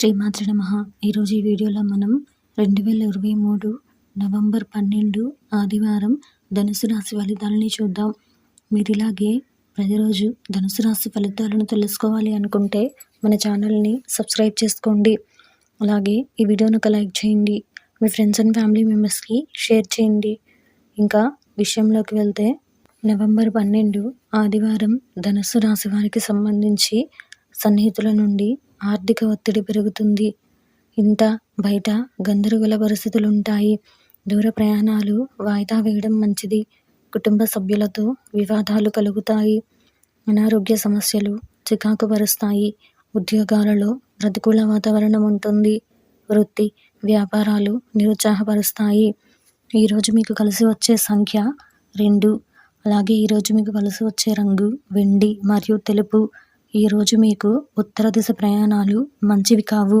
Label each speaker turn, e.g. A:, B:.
A: శ్రీమాత్రి నమ. ఈరోజు ఈ వీడియోలో మనం రెండు వేల ఇరవై మూడు నవంబర్ పన్నెండు ఆదివారం ధనుసు రాశి ఫలితాలని చూద్దాం. మీరు ఇలాగే ప్రతిరోజు ధనుసు రాశి ఫలితాలను తెలుసుకోవాలి అనుకుంటే మన ఛానల్ని సబ్స్క్రైబ్ చేసుకోండి. అలాగే ఈ వీడియోను ఒక లైక్ చేయండి. మీ ఫ్రెండ్స్ అండ్ ఫ్యామిలీ మెంబర్స్కి షేర్ చేయండి. ఇంకా విషయంలోకి వెళ్తే నవంబర్ పన్నెండు ఆదివారం ధనుసు రాశి వారికి సంబంధించి సన్నిహితుల నుండి ఆర్థిక ఒత్తిడి పెరుగుతుంది. ఇంట బయట గందరగోళ పరిస్థితులు ఉంటాయి దూర ప్రయాణాలు వాయిదా వేయడం మంచిది. కుటుంబ సభ్యులతో వివాదాలు కలుగుతాయి. అనారోగ్య సమస్యలు చికాకు పరుస్తాయి. ఉద్యోగాలలో ప్రతికూల వాతావరణం ఉంటుంది. వృత్తి వ్యాపారాలు నిరుత్సాహపరుస్తాయి. ఈరోజు మీకు కలిసి వచ్చే సంఖ్య రెండు. అలాగే ఈరోజు మీకు కలిసి వచ్చే రంగు వెండి మరియు తెలుపు. ఈరోజు మీకు ఉత్తర దిశ ప్రయాణాలు మంచివి కావు.